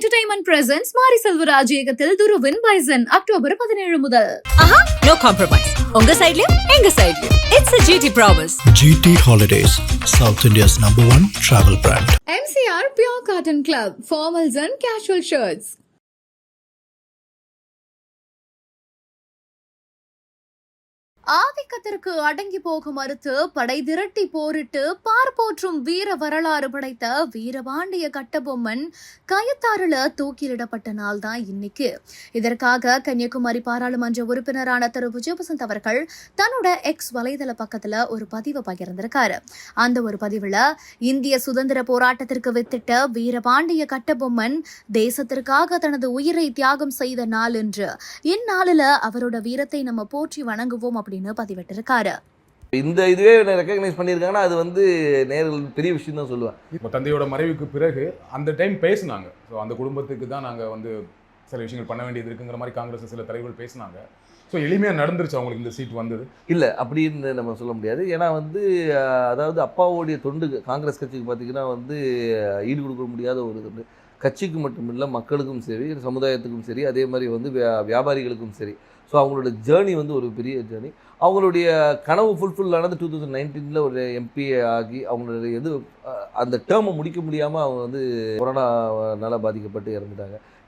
Entertainment presence மாரி செல்வராஜ் இயக்கத்தில் துருவின் bison October பதினேழு முதல் நோ காம்ப்ரமைஸ் உங்க சைடுலயும் எங்க சைடுலயும் it's a GT promise GT Holidays, South India's number one travel brand. MCR Pure Cotton Club, formals and casual shirts. ஆதிக்கத்திற்கு அடங்கி போக மறுத்து படை திரட்டி போரிட்டு பார்ப்போற்றும் வீர வரலாறு படைத்த வீரபாண்டிய கட்டபொம்மன் கயத்தாறுல தூக்கிலிடப்பட்ட நாள் தான் இன்னைக்கு. இதற்காக கன்னியாகுமரி பாராளுமன்ற உறுப்பினரான திரு. விஜயபசந்த் அவர்கள் தன்னோட எக்ஸ் வலைதள பக்கத்துல ஒரு பதிவை பகிர்ந்திருக்காரு. அந்த ஒரு பதிவுல இந்திய சுதந்திர போராட்டத்திற்கு வித்திட்ட வீரபாண்டிய கட்டபொம்மன் தேசத்திற்காக தனது உயிரை தியாகம் செய்த நாள் என்று இந்நாளில அவரோட வீரத்தை நம்ம போற்றி வணங்குவோம் அப்படின்னு பதிவிட்டிருக்காரு. இந்த இதுவே ரெக்கக்னைஸ் பண்ணியிருக்காங்கன்னா அது வந்து நேரில் பெரிய விஷயம் தான் சொல்லுவேன். இப்போ தந்தையோட மறைவுக்கு பிறகு அந்த டைம் பேசுனாங்க. ஸோ அந்த குடும்பத்துக்கு தான் நாங்கள் வந்து சில விஷயங்கள் பண்ண வேண்டியது இருக்குங்கிற மாதிரி காங்கிரஸ் சில தலைவர்கள் பேசினாங்க. ஸோ எளிமையாக நடந்துருச்சு அவங்களுக்கு இந்த சீட் வந்தது. இல்லை அப்படின்னு நம்ம சொல்ல முடியாது. ஏன்னா வந்து அதாவது அப்பாவுடைய தொண்டு காங்கிரஸ் கட்சிக்கு பார்த்தீங்கன்னா வந்து ஈடு கொடுக்க முடியாத ஒரு தொண்டு கட்சிக்கு மட்டும் இல்லை மக்களுக்கும் சரி சமுதாயத்துக்கும் சரி அதே மாதிரி வந்து வியா- வியாபாரிகளுக்கும் சரி. ஸோ அவங்களோட ஜேர்னி வந்து ஒரு பெரிய ஜேர்னி அவங்களுடைய கனவு ஃபுல்ஃபில் ஆனது டூ தௌசண்ட் நைன்டீனில் ஒரு எம்பி ஆகி அவங்களுடைய இது அந்த டேர்மை முடிக்க முடியாமல் அவங்க வந்து கொரோனாவால் பாதிக்கப்பட்டு இறந்துட்டாங்க.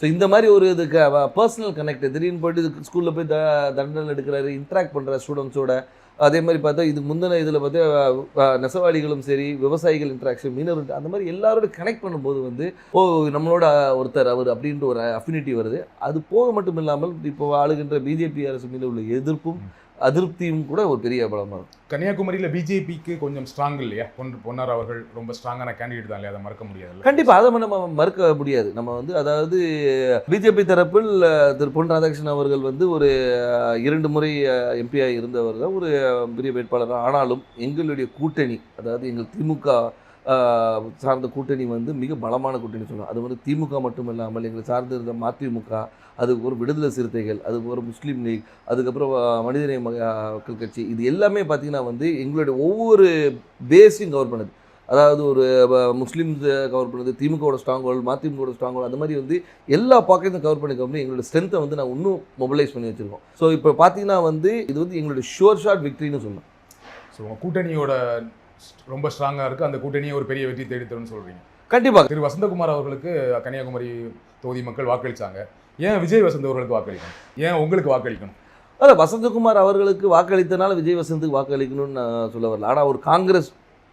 ஸோ இந்த மாதிரி ஒரு இதுக்கு பர்சனல் கனெக்ட் திடீர்னு போயிட்டு ஸ்கூலில் போய் த தண்டனை எடுக்கிறாரு இன்ட்ராக்ட் பண்ணுற ஸ்டூடெண்ட்ஸோட அதே மாதிரி பார்த்தா இதுக்கு முந்தின இதில் பார்த்தா நெசவாளிகளும் சரி விவசாயிகள் இன்ட்ராக்ஷன் மீனவர் அந்த மாதிரி எல்லாரோட கனெக்ட் பண்ணும்போது வந்து ஓ நம்மளோட ஒருத்தர் அவர் அப்படின்ற ஒரு அஃபினிட்டி வருது. அது போக மட்டும் இல்லாமல் இப்போ ஆளுகின்ற பிஜேபி அரசு மீது உள்ள எதிர்ப்பும் அதிருப்தியும் கூட ஒரு பெரிய பலமாக இருக்கும் கன்னியாகுமரியில பிஜேபிக்கு கொஞ்சம் ஸ்ட்ராங் இல்லையா? பொன் பொன்னார் அவர்கள் ரொம்ப ஸ்ட்ராங்கான கேண்டிடேட் தான் இல்லையா? அதை மறக்க முடியாது கண்டிப்பாக அதை நம்ம மறுக்க முடியாது. நம்ம வந்து அதாவது பிஜேபி தரப்பில் திரு பொன் ராதாகிருஷ்ணன் அவர்கள் வந்து ஒரு இரண்டு முறை எம்பியாக இருந்தவர் தான். ஒரு பெரிய வேட்பாளர் ஆனாலும் எங்களுடைய கூட்டணி அதாவது எங்கள் திமுக சார்ந்த கூட்டணி வந்து மிக பலமான கூட்டணி சொல்லலாம். அது வந்து திமுக மட்டும் இல்லாமல் எங்களை சார்ந்து இருந்த மதிமுக அதுக்கு ஒரு விடுதலை சிறுத்தைகள் அதுக்கு ஒரு முஸ்லீம் லீக் அதுக்கப்புறம் மனிதநேய மக்கள் கட்சி இது எல்லாமே பார்த்திங்கன்னா வந்து எங்களுடைய ஒவ்வொரு பேஸையும் கவர் பண்ணுது. அதாவது ஒரு முஸ்லீம்ஸ் கவர் பண்ணுது திமுகவோட ஸ்ட்ராங் ஹோல்ட் மதிமுகவோட ஸ்ட்ராங் ஹோல்ட் அந்த மாதிரி வந்து எல்லா பாக்கெட்டும் கவர் பண்ணி பண்ணி எங்களோட ஸ்ட்ரென்த்தை வந்து நான் இன்னும் மொபைலைஸ் பண்ணி வச்சிருக்கோம். ஸோ இப்போ பார்த்தீங்கன்னா வந்து இது வந்து எங்களுடைய ஷோர் ஷாட் விக்ட்ரின்னு சொல்லலாம் ஸோ உங்கள் கூட்டணியோட ரொம்ப ஸ்ட்ராங்காக இருக்குது அந்த கூட்டணியை ஒரு பெரிய வெற்றி தேடி தரும்னு சொல்கிறீங்க கண்டிப்பாக திரு வசந்தகுமார் அவர்களுக்கு கன்னியாகுமரி தொகுதி மக்கள் வாக்களிச்சாங்க. ஏன் விஜய் வசந்த் அவர்களுக்கு வாக்களிக்கணும்? ஏன் உங்களுக்கு வாக்களிக்கணும்? அதான் வசந்தகுமார் அவர்களுக்கு வாக்களித்தனால விஜய் வசந்துக்கு வாக்களிக்கணும்னு நான் சொல்ல வரல. ஆனால் ஒரு காங்கிரஸ்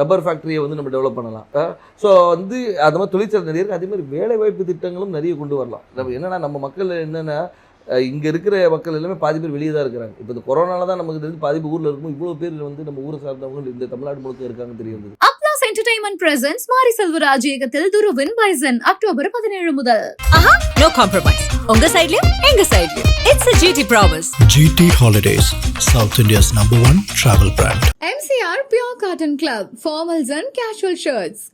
ரப்பர் ஃபேக்ட்ரியை வந்து நம்ம டெவலப் பண்ணலாம். ஸோ வந்து அது மாதிரி தொழிற்சாலை நிறைய இருக்குது அதே மாதிரி வேலைவாய்ப்பு திட்டங்களும் நிறைய கொண்டு வரலாம். நம்ம என்னன்னா நம்ம மக்கள் என்னென்னா இங்கே இருக்கிற மக்கள் எல்லாமே பாதி பேர் வெளியே தான் இருக்கிறாங்க. இப்போ இந்த கொரோனால தான் நமக்கு தெரிஞ்சு பாதி ஊரில் இருக்கும் இவ்வளோ பேர் வந்து நம்ம ஊரை சார்ந்தவங்க இந்த தமிழ்நாடு முழுக்க இருக்காங்கன்னு தெரிய வந்தது. அப்ளாஸ் என்டர்டைன்மெண்ட் பிரசன்ஸ் மாரி செல்வராஜ் இயக்கத்தில் துருவின் பைசன் அக்டோபர் பதினேழு முதல். No compromise. உங்க சைடுலயும் எங்க சைடுலயும் it's GT promise. GT Holidays, South India's number one travel brand. MCR Pure Cotton Club, formals and casual shirts.